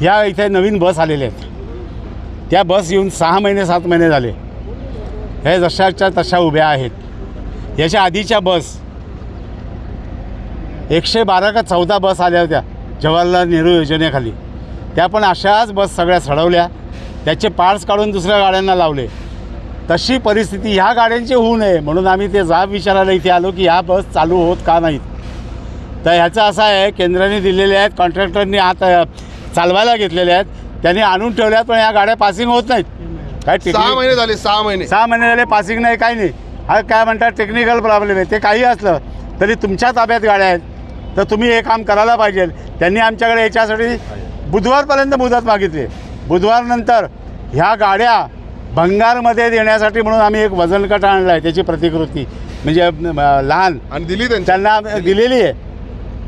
ह्या इथे नवीन बस आलेल्या आहेत. त्या बस येऊन सहा महिने सात महिने झाले. हे जशाच्या तशा उभ्या आहेत. याच्या आधीच्या बस एकशे बारा का चौदा बस आल्या होत्या जवाहरलाल नेहरू योजनेखाली. त्या पण अशाच बस सगळ्या सडवल्या. त्याचे पार्ट्स काढून दुसऱ्या गाड्यांना लावले. तशी परिस्थिती ह्या गाड्यांची होऊ नये म्हणून आम्ही ते जाब विचारायला इथे आलो की ह्या बस चालू होत का नाहीत. तर ह्याचं असं आहे केंद्राने दिलेले आहेत कॉन्ट्रॅक्टरनी आता चालवायला घेतलेले आहेत. त्यांनी आणून ठेवल्यात पण ह्या गाड्या पासिंग होत नाहीत. काय सहा टेक्निक महिने झाले सहा महिने. सहा महिने झाले पासिंग नाही काही नाही. हा काय म्हणतात टेक्निकल प्रॉब्लेम आहे. ते काही असलं तरी तुमच्या ताब्यात गाड्या आहेत. तर तुम्ही हे काम करायला पाहिजे. त्यांनी आमच्याकडे याच्यासाठी बुधवारपर्यंत मुदत मागितली. बुधवारनंतर ह्या गाड्या भंगारमध्ये देण्यासाठी म्हणून आम्ही एक वजनकट आणला आहे त्याची प्रतिकृती. म्हणजे अं, लहान. आणि दिली त्यांना दिलेली आहे.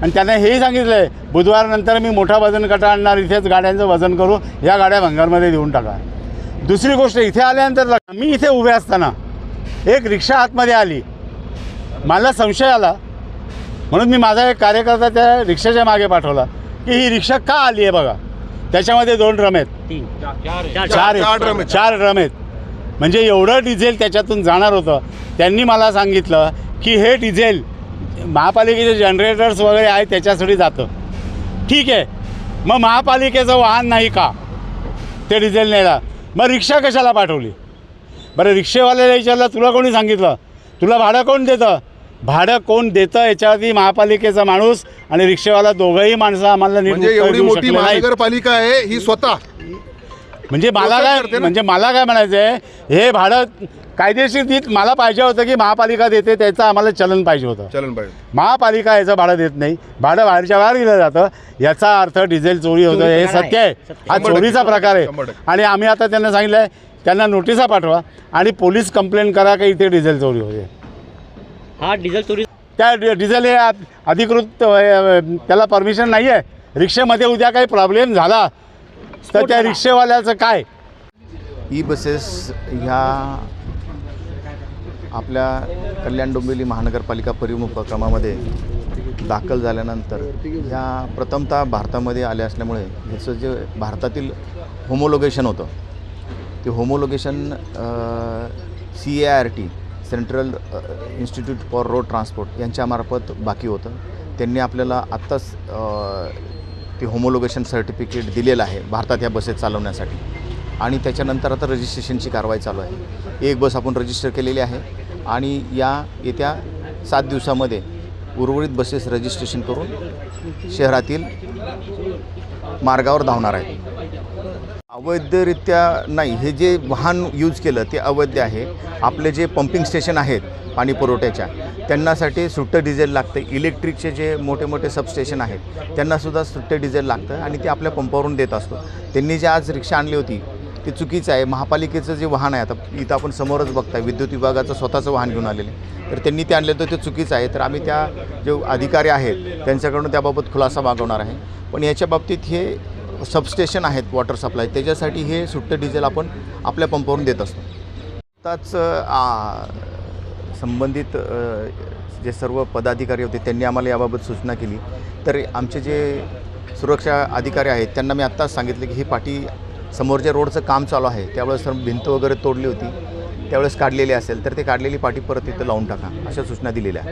आणि त्यांना हेही सांगितलं आहे बुधवारनंतर मी मोठा वजन कटा आणणार इथेच गाड्यांचं वजन करू या गाड्या भंगारमध्ये देऊन टाका. दुसरी गोष्ट इथे आल्यानंतर मी इथे उभे असताना एक रिक्षा आतमध्ये आली. मला संशय आला. म्हणून मी माझा एक कार्यकर्ता त्या रिक्षाच्या मागे पाठवला की ही रिक्षा का आली आहे बघा. त्याच्यामध्ये दोन ड्रम आहेत. चार. चार ड्रम आहेत. म्हणजे एवढं डिझेल त्याच्यातून जाणार होतं. त्यांनी मला सांगितलं की हे डिझेल महापालिकेचे जनरेटर्स वगैरे आहेत त्याच्यासाठी जातं. ठीक आहे. मग महापालिकेचं वाहन नाही का? ते डिझेल न्यायला मग रिक्षा कशाला पाठवली? बरं रिक्षेवाल्याला विचारलं तुला कोणी सांगितलं? तुला भाडं कोण देतं? भाडं कोण देतं याच्यावरती महापालिकेचा माणूस आणि रिक्षेवाला दोघंही माणसं आम्हाला म्हणजे एवढी मोठी. महानगरपालिका आहे ही स्वतः. म्हणजे मला लोकच काय. म्हणजे मला काय म्हणायचं आहे हे भाडं कायदेशीर देत मला पाहिजे होतं की महापालिका देते त्याचं आम्हाला चलन पाहिजे होतं चलन पाहिजे महापालिका याचं भाडं देत नाही भाडं बाहेरच्या बाहेर दिलं जातं याचा अर्थ डिझेल चोरी होतं हे सत्य आहे. हा. चोरीचा प्रकार आहे. आणि आम्ही आता त्यांना सांगितलं आहे त्यांना नोटिसा पाठवा आणि पोलीस कंप्लेंट करा की इथे डिझेल चोरी होते हा डिझेल चोरी त्या डि- डिझेल हे अधिकृत त्याला परमिशन नाही आहे रिक्षेमध्ये उद्या काही प्रॉब्लेम झाला तर त्या. रिक्षेवाल्याचं काय ई बसेस ह्या आपल्या कल्याण डोंबिवली महानगरपालिका परिवहन उपक्रमामध्ये दाखल झाल्यानंतर ह्या प्रथमतः भारतामध्ये आल्या असल्यामुळे ह्याचं जे भारतातील होमोलोगेशन होतं ते homologation C A R T central institute for road transport यांच्यामार्फत बाकी होतं त्यांनी आपल्याला आत्ताच ते होमोलोगेशन सर्टिफिकेट दिलेलं आहे भारतात ह्या बसेस चालवण्यासाठी. आणि त्याच्यानंतर आता रजिस्ट्रेशनची कारवाई चालू आहे. एक बस आपण रजिस्टर केलेली आहे आणि या येत्या सात दिवसामध्ये उर्वरित बसेस रजिस्ट्रेशन करून शहरातील मार्गावर धावणार आहेत. अवैधरित्या नाही हे जे वाहन यूज केलं ते अवैध आहे. आपले जे पंपिंग स्टेशन आहेत पाणी पुरवठ्याच्या त्यांनासाठी सुट्टं डिझेल लागतं इलेक्ट्रिकचे जे मोठे मोठे सबस्टेशन आहेत त्यांनासुद्धा सुट्टं डिझेल लागतं आणि ते आपल्या पंपावरून देत असतो. त्यांनी जे आज रिक्षा आणली होती ते चुकीचं आहे. महापालिकेचं जे वाहन आहे आता इथं आपण समोरच बघताय विद्युत विभागाचं स्वतःचं वाहन घेऊन आलेलं आहे तर त्यांनी ते आणलं तर ते चुकीचं आहे. तर आम्ही त्या जे अधिकारी आहेत त्यांच्याकडून त्याबाबत खुलासा मागवणार आहे. पण याच्या बाबतीत हे सबस्टेशन आहेत वॉटर सप्लाय त्याच्यासाठी हे सुट्टं डिझेल आपण आपल्या पंपावरून देत असतो. आत्ताच संबंधित जे सर्व पदाधिकारी होते त्यांनी आम्हाला याबाबत सूचना केली. तर आमचे जे सुरक्षा अधिकारी आहेत त्यांना मी आत्ताच सांगितलं की ही पाठी समोरच्या रोडचं काम चालू आहे. त्यावेळेस सर भिंत वगैरे तोडली होती. त्यावेळेस काढलेली असेल तर ते काढलेली पाठी परत तिथं लावून टाका अशा सूचना दिलेल्या